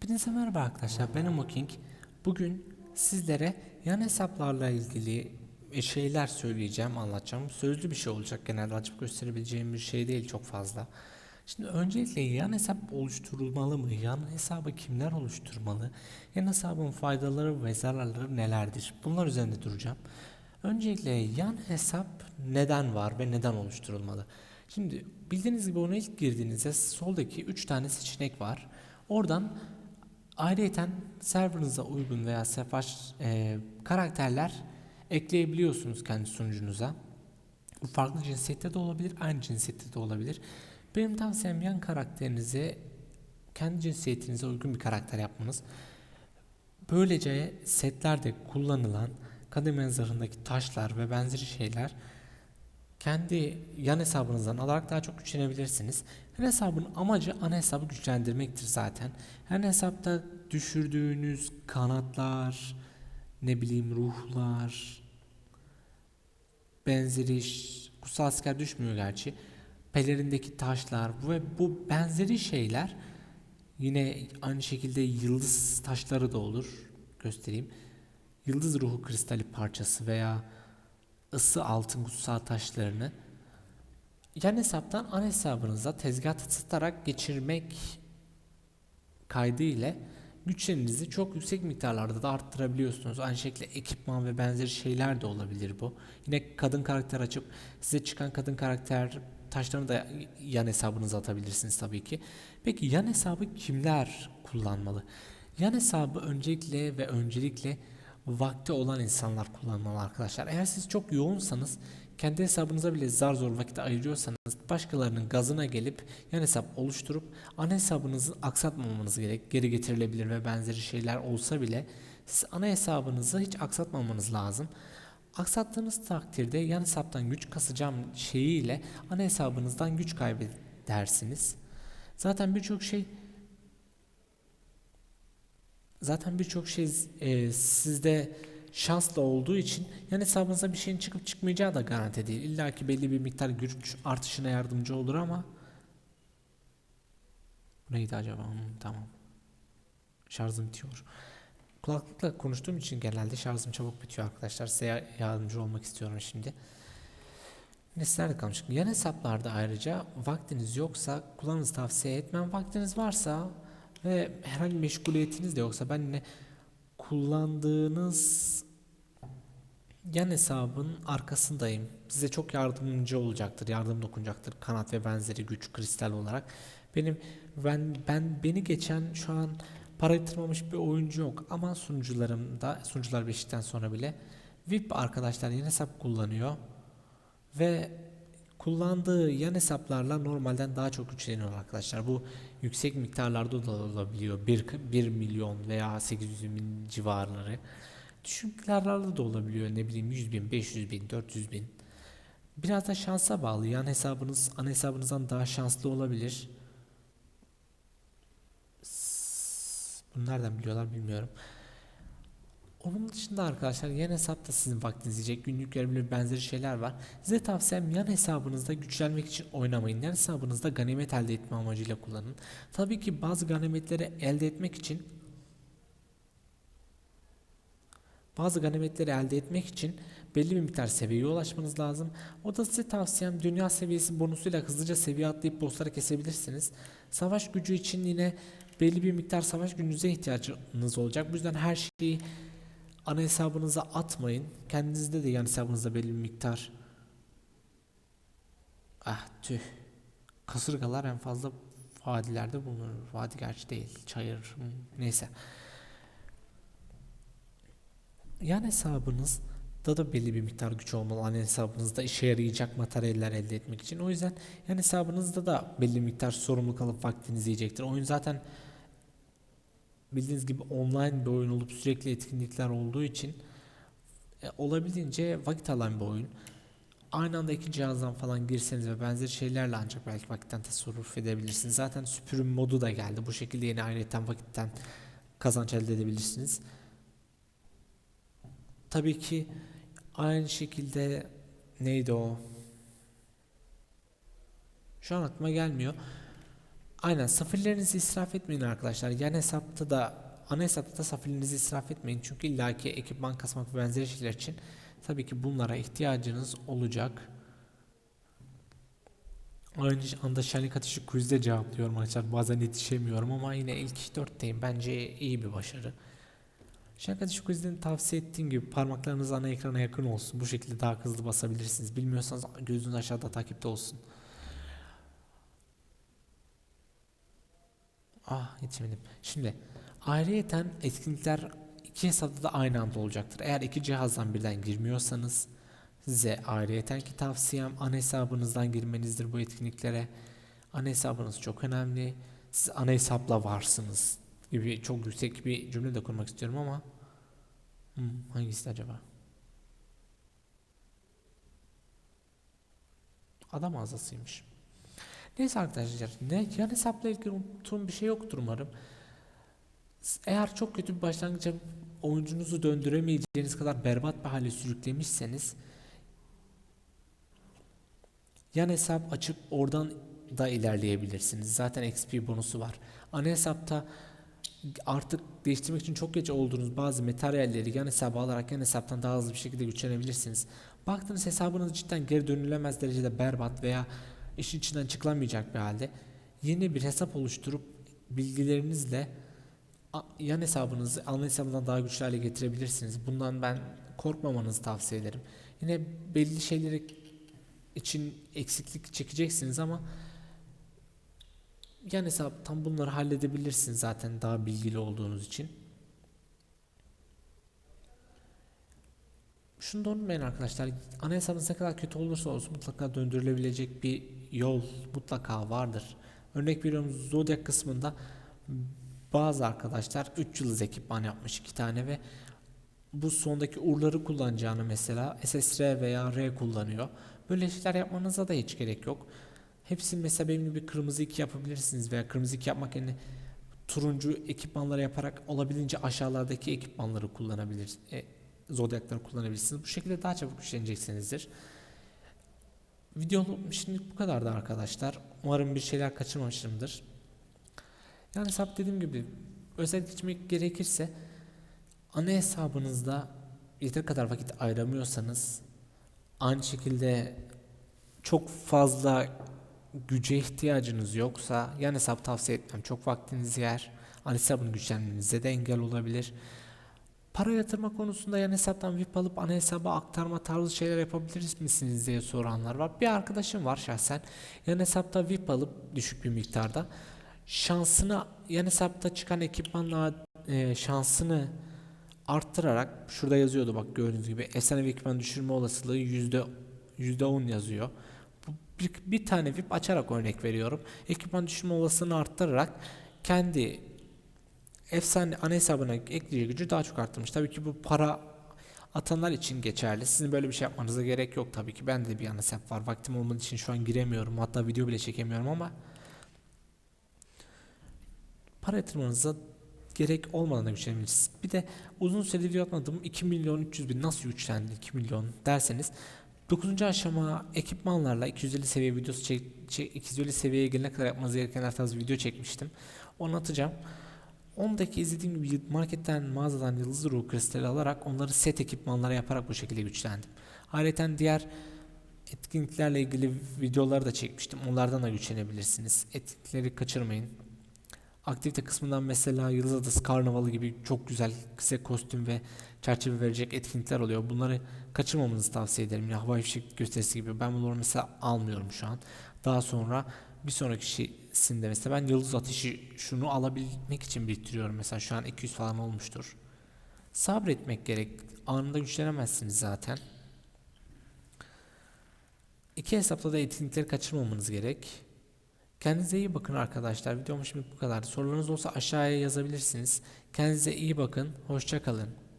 Hepinize merhaba arkadaşlar ben King. Bugün sizlere yan hesaplarla ilgili e, şeyler söyleyeceğim, anlatacağım. Sözlü bir şey olacak genelde açıp gösterebileceğim bir şey değil çok fazla. Şimdi öncelikle yan hesap oluşturulmalı mı? Yan hesabı kimler oluşturmalı? Yan hesabın faydaları ve zararları nelerdir? Bunlar üzerinde duracağım. Öncelikle yan hesap neden var ve neden oluşturulmalı? Şimdi bildiğiniz gibi ona ilk girdiğinizde soldaki 3 tane seçenek var. Oradan ayrıyeten serverınıza uygun veya sefaş e, karakterler ekleyebiliyorsunuz kendi sunucunuza. Bu farklı cinsiyette de olabilir, aynı cinsiyette de olabilir. Benim tavsiyem yan karakterinize kendi cinsiyetinize uygun bir karakter yapmanız. Böylece setlerde kullanılan kademe yazarındaki taşlar ve benzeri şeyler kendi yan hesabınızdan alarak daha çok güçlenebilirsiniz. Her hesabın amacı ana hesabı güçlendirmektir zaten. Her hesapta düşürdüğünüz kanatlar, ne bileyim ruhlar, benzeri kutsal asker düşmüyor gerçi. Pelerindeki taşlar ve bu benzeri şeyler yine aynı şekilde yıldız taşları da olur. Göstereyim. Yıldız ruhu kristali parçası veya ısı altın kutsal taşlarını yan hesaptan ana hesabınıza tezgah satarak geçirmek kaydı ile güçlerinizi çok yüksek miktarlarda da arttırabiliyorsunuz. Aynı şekilde ekipman ve benzeri şeyler de olabilir bu. Yine kadın karakter açıp size çıkan kadın karakter taşlarını da yan hesabınıza atabilirsiniz tabii ki. Peki yan hesabı kimler kullanmalı? Yan hesabı öncelikle ve öncelikle vakti olan insanlar kullanmalı arkadaşlar. Eğer siz çok yoğunsanız kendi hesabınıza bile zar zor vakit ayırıyorsanız başkalarının gazına gelip yan hesap oluşturup ana hesabınızı aksatmamanız gerek. Geri getirilebilir ve benzeri şeyler olsa bile siz ana hesabınızı hiç aksatmamanız lazım. Aksattığınız takdirde yan hesaptan güç kasacağım şeyiyle ana hesabınızdan güç kaybedersiniz. Zaten birçok şey zaten birçok şey e, sizde şansla olduğu için yani hesabınıza bir şeyin çıkıp çıkmayacağı da garanti değil. İlla ki belli bir miktar güç artışına yardımcı olur ama bu neydi acaba? Hmm, tamam. Şarjım bitiyor. Kulaklıkla konuştuğum için genelde şarjım çabuk bitiyor arkadaşlar. Size ya- yardımcı olmak istiyorum şimdi. Neyse nerede kalmıştık? Yan hesaplarda ayrıca vaktiniz yoksa kullanmanızı tavsiye etmem. Vaktiniz varsa ve herhangi bir meşguliyetiniz de yoksa ben yine kullandığınız yan hesabın arkasındayım. Size çok yardımcı olacaktır, yardım dokunacaktır. Kanat ve benzeri güç kristal olarak. Benim ben ben beni geçen şu an para yatırmamış bir oyuncu yok ama sunucularımda sunucular beşikten sonra bile VIP arkadaşlar yan hesap kullanıyor ve kullandığı yan hesaplarla normalden daha çok güçleniyor arkadaşlar. Bu yüksek miktarlarda da olabiliyor. 1, 1 milyon veya 800 bin civarları. Düşük miktarlarda da olabiliyor. Ne bileyim 100 bin, 500 bin, 400 bin. Biraz da şansa bağlı. Yan hesabınız ana hesabınızdan daha şanslı olabilir. Bunu nereden biliyorlar bilmiyorum. Onun dışında arkadaşlar yan hesapta sizin vaktinizi yiyecek günlük görebilir benzeri şeyler var. Size tavsiyem yan hesabınızda güçlenmek için oynamayın. Yan hesabınızda ganimet elde etme amacıyla kullanın. Tabii ki bazı ganimetleri elde etmek için bazı ganimetleri elde etmek için belli bir miktar seviyeye ulaşmanız lazım. O da size tavsiyem dünya seviyesi bonusuyla hızlıca seviye atlayıp bossları kesebilirsiniz. Savaş gücü için yine belli bir miktar savaş gücünüze ihtiyacınız olacak. Bu yüzden her şeyi ana hesabınıza atmayın. Kendinizde de yan hesabınızda belli bir miktar. Ah tüh. Kasırgalar en fazla vadilerde bulunur. Vadi gerçi değil. Çayır. Neyse. Yan hesabınızda da belli bir miktar güç olmalı. Ana hesabınızda işe yarayacak materyaller elde etmek için. O yüzden yan hesabınızda da belli bir miktar sorumluluk alıp vaktinizi yiyecektir. Oyun zaten bildiğiniz gibi online bir oyun olup sürekli etkinlikler olduğu için e, olabildiğince vakit alan bir oyun. Aynı anda iki cihazdan falan girseniz ve benzeri şeylerle ancak belki vakitten tasarruf edebilirsiniz. Zaten süpürüm modu da geldi. Bu şekilde yine ayrıyetten vakitten kazanç elde edebilirsiniz. Tabii ki aynı şekilde neydi o? Şu an aklıma gelmiyor. Aynen safirlerinizi israf etmeyin arkadaşlar. Yan hesapta da ana hesapta da safirlerinizi israf etmeyin. Çünkü illaki ekipman kasmak ve benzeri şeyler için tabii ki bunlara ihtiyacınız olacak. Aynı anda şenlik ateşi quizde cevaplıyorum arkadaşlar. Bazen yetişemiyorum ama yine ilk 4'teyim. Bence iyi bir başarı. Şenlik ateşi quizden tavsiye ettiğim gibi parmaklarınız ana ekrana yakın olsun. Bu şekilde daha hızlı basabilirsiniz. Bilmiyorsanız gözünüz aşağıda takipte olsun. Ah yetişemedim. Şimdi ayrıyeten etkinlikler iki hesapta da aynı anda olacaktır. Eğer iki cihazdan birden girmiyorsanız size ayrıyeten ki tavsiyem ana hesabınızdan girmenizdir bu etkinliklere. Ana hesabınız çok önemli. Siz ana hesapla varsınız gibi çok yüksek bir cümle de kurmak istiyorum ama hmm, hangisi acaba? Adam ağzasıymış. Neyse arkadaşlar ne yan hesapla ilgili unuttuğum bir şey yoktur umarım. Eğer çok kötü bir başlangıç oyuncunuzu döndüremeyeceğiniz kadar berbat bir hale sürüklemişseniz yan hesap açıp oradan da ilerleyebilirsiniz. Zaten XP bonusu var. Ana hesapta artık değiştirmek için çok geç olduğunuz bazı materyalleri yan hesaba alarak yan hesaptan daha hızlı bir şekilde güçlenebilirsiniz. Baktığınız hesabınız cidden geri dönülemez derecede berbat veya işin içinden çıkılamayacak bir halde yeni bir hesap oluşturup bilgilerinizle yan hesabınızı ana hesabından daha güçlü hale getirebilirsiniz. Bundan ben korkmamanızı tavsiye ederim. Yine belli şeyleri için eksiklik çekeceksiniz ama yan hesaptan bunları halledebilirsiniz zaten daha bilgili olduğunuz için. Şunu da unutmayın arkadaşlar. Ana hesabınız ne kadar kötü olursa olsun mutlaka döndürülebilecek bir yol mutlaka vardır. Örnek veriyorum Zodiac kısmında bazı arkadaşlar 3 yıldız ekipman yapmış iki tane ve bu sondaki urları kullanacağını mesela SSR veya R kullanıyor. Böyle şeyler yapmanıza da hiç gerek yok. Hepsini mesela benim gibi kırmızı 2 yapabilirsiniz veya kırmızı 2 yapmak yerine turuncu ekipmanları yaparak olabildiğince aşağılardaki ekipmanları kullanabilir. E, zodyakları kullanabilirsiniz. Bu şekilde daha çabuk güçleneceksinizdir. Video şimdi bu kadardı arkadaşlar. Umarım bir şeyler kaçırmamışımdır. Yani hesap dediğim gibi özel geçmek gerekirse ana hesabınızda yeter kadar vakit ayıramıyorsanız aynı şekilde çok fazla güce ihtiyacınız yoksa yan hesap tavsiye etmem. Çok vaktinizi yer. Ana hesabını güçlenmenize de engel olabilir. Para yatırma konusunda yan hesaptan VIP alıp ana hesaba aktarma tarzı şeyler yapabilir misiniz diye soranlar var. Bir arkadaşım var şahsen. Yan hesapta VIP alıp düşük bir miktarda şansını yan hesapta çıkan ekipmanla e, şansını arttırarak şurada yazıyordu bak gördüğünüz gibi efsane ekipman düşürme olasılığı yüzde yüzde on yazıyor. Bir, bir tane VIP açarak örnek veriyorum. Ekipman düşürme olasılığını arttırarak kendi efsane ana hesabına ekleyeceği gücü daha çok arttırmış. Tabii ki bu para atanlar için geçerli. Sizin böyle bir şey yapmanıza gerek yok tabii ki. Ben de bir ana hesap var. Vaktim olmadığı için şu an giremiyorum. Hatta video bile çekemiyorum ama para yatırmanıza gerek olmadan da güçlenebilirsiniz. Bir de uzun süredir video atmadığım 2 milyon 300 bin nasıl güçlendi 2 milyon derseniz 9. aşama ekipmanlarla 250 seviye videosu çek, çek 250 seviyeye gelene kadar yapmanız gereken tarz video çekmiştim. Onu atacağım. Ondaki izlediğim gibi marketten mağazadan yıldız ruhu kristali alarak onları set ekipmanlara yaparak bu şekilde güçlendim. Ayrıca diğer etkinliklerle ilgili videoları da çekmiştim. Onlardan da güçlenebilirsiniz. Etkinlikleri kaçırmayın. Aktivite kısmından mesela Yıldız Adası Karnavalı gibi çok güzel kısa kostüm ve çerçeve verecek etkinlikler oluyor. Bunları kaçırmamanızı tavsiye ederim. Ya havai fişek gösterisi gibi. Ben bunları mesela almıyorum şu an. Daha sonra bir sonraki şeysinde mesela ben yıldız ateşi şunu alabilmek için biriktiriyorum. Mesela şu an 200 falan olmuştur. Sabretmek gerek. Anında güçlenemezsiniz zaten. İki hesapta da etkinlikleri kaçırmamanız gerek. Kendinize iyi bakın arkadaşlar. Videom şimdi bu kadardı. Sorularınız olsa aşağıya yazabilirsiniz. Kendinize iyi bakın. Hoşça kalın.